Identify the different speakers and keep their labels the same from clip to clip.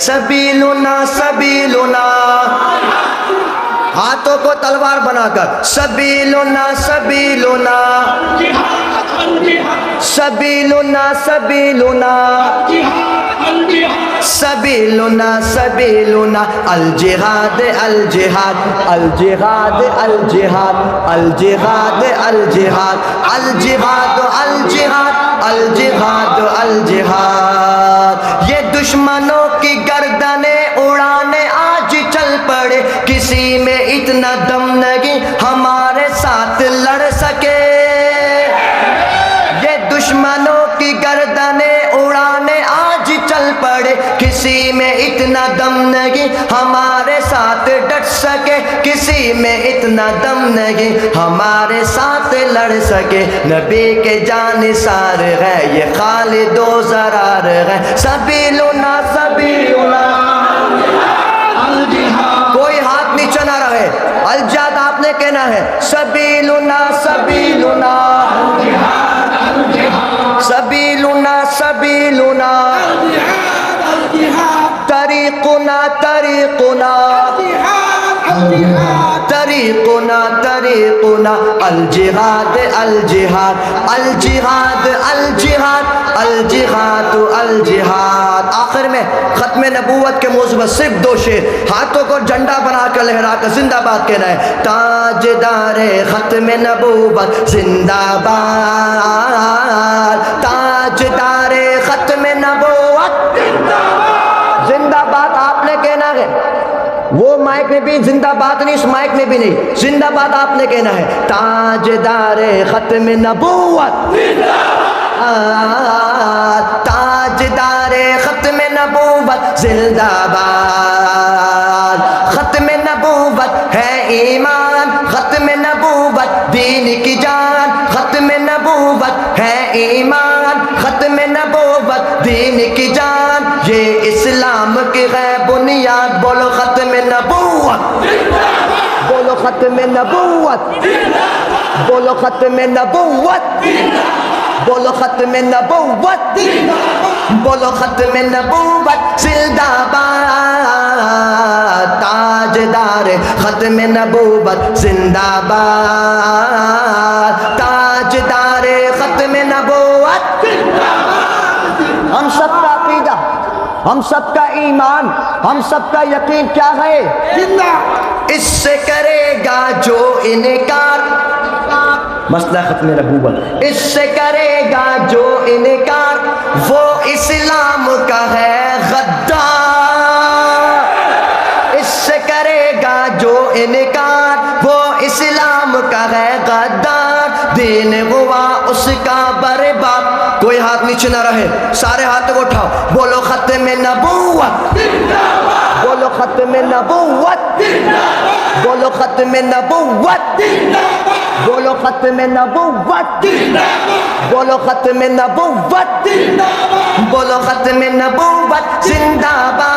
Speaker 1: سبیلنا سبیلنا ہاتھوں کو تلوار بنا کر سبیلنا سبیلنا سبیلنا سبیلنا سبیلنا سبیلنا الجہاد الجہاد الجہاد الجہاد الجہاد الجہاد الجہاد الجہاد الجہاد الجہاد یہ دشمنوں کی گردنیں اڑانے آج چل پڑے۔ کسی میں اتنا دم نہیں ہمارے ساتھ لڑ سکے۔ یہ دشمنوں کی گردنیں اڑانے آج چل پڑے۔ کسی میں اتنا دم نہیں ہمارے ساتھ سکے، کسی میں اتنا دم نہیں، ہمارے ساتھ لڑ سکے۔ نبی کے جان سار ہے، یہ خالد و زرار ہے۔ سبیلنا سبیلنا۔ کوئی ہاتھ نیچے نہ رہے۔ الجاد، آپ نے کہنا ہے۔ سبیلنا سبیلنا۔ سبیلنا سبیلنا۔ طریقنا طریقنا۔ طریقنا طریقنا الجہاد الجہاد الجہاد الجہاد الجہاد الجہاد آخر میں ختم نبوت کے موضوع میں صرف دو شیر ہاتھوں کو جھنڈا بنا کر لہرا کر زندہ باد کہنا ہے۔ تاجدار ختم نبوت زندہ باد تاجدار وہ مائک میں بھی زندہ باد نہیں، اس مائک میں بھی نہیں۔ زندہ باد آپ نے کہنا ہے، تاجدار ختم نبوت۔ تاجدار ختم نبوت۔ زندہ باد ختم نبوت ہے ایمان۔ ختم نبوت، دین کی جان۔ ختم نبوت ہے ایمان۔ ختم نبوت، دین کی جان۔ যে ইসলামকে হ্যাঁ বুনিয়াদ, বলো খতমে নবুয়ত বলো খতমে নবুয়ত বলো খতমে নবুয়ত বলো খতমে নবুয়ত বলো খতমে নবুয়ত জিন্দাবাদ। তাজদার খতমে নবুয়ত জিন্দাবাদ। তাজদার খতমে নবুয়ত ہم سب کا ایمان ہم سب کا یقین کیا ہے؟ اس سے کرے گا جو انکار۔ مسئلہ ختم نبوت اس سے کرے گا جو انکار۔ وہ اسلام کا ہے غدار۔ اس سے کرے گا جو انکار۔ وہ اسلام کا ہے غدار۔ دین ہوا اس کا برباد۔ کوئی ہاتھ نیچے نہ رہے۔ سارے ہاتھ کو اٹھاؤ۔ بولو নবুয়াত। বলো খতমে নবুয়াত। বলো খতমে নবুয়াত। বলো খতমে নবুয়াত। বলো খতমে নবুয়াত। বলো খতমে নবুয়াত। জিন্দাবাদ,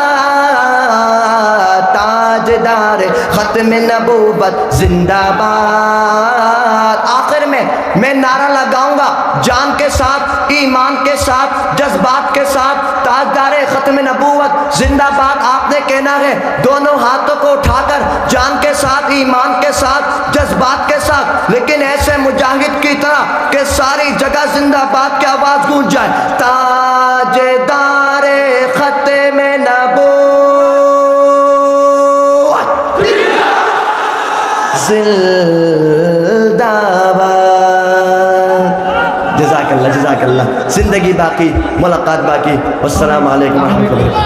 Speaker 1: তাজদার। খতমে নবুয়াত, জিন্দাবাদ। آخر میں میں نعرہ لگاؤں گا جان کے ساتھ، ایمان کے ساتھ، جذبات کے ساتھ۔ تاجدار ختم نبوت، زندہ باد آپ نے کہنا ہے۔ دونوں ہاتھوں کو اٹھا کر جان کے ساتھ، ایمان کے ساتھ، جذبات کے ساتھ۔ لیکن ایسے مجاہد کی طرح کہ ساری جگہ زندہ باد کی آواز گونج جائے۔ تاجدار ختم نبوت۔ زندہ জাজাকাল্লাহ জাজাকাল্লাহ। জিন্দগি
Speaker 2: বাকি মোলাকাত বাকি। আসসালামু আলাইকুম রহমতুল্লাহ।